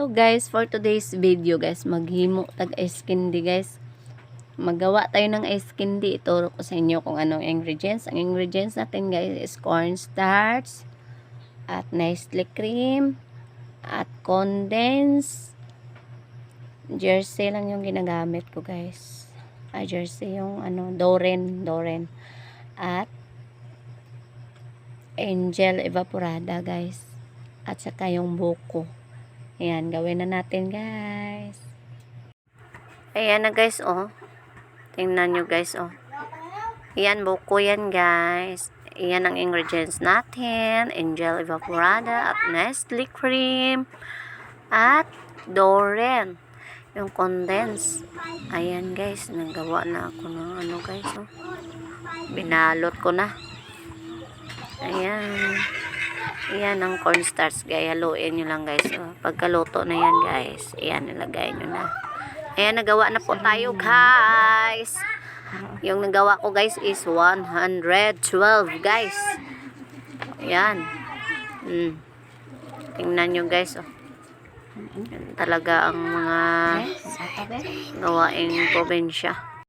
Hello guys, for today's video guys, maghimo tag ice candy guys. Magawa tayo ng ice candy. Ituro ko sa inyo kung anong ingredients. Ang ingredients natin guys is cornstarch at Nestle cream at condensed jersey lang yung ginagamit ko guys. Ah, jersey yung ano, Doren, Doren. At angel evaporada guys. At saka yung buko. Ayan, gawin na natin guys. Ayan na guys, oh. Tingnan nyo guys, oh. Ayan, buko yan guys. Ayan ang ingredients natin. Angel evaporada at Nestle cream. At Doren. Yung condense. Ayan guys, nagawa na ako ng ano guys, oh. Binalot ko na. Ayan. Ayan ang cornstarch guys. Haluin nyo lang guys. Oh. Pagkaluto na yan guys. Ayan, nilagay nyo na. Ayan, nagawa na po tayo guys. Yung nagawa ko guys is 112 guys. Ayan. Mm. Tingnan nyo guys. Oh. Yan talaga ang mga gawaing probinsya.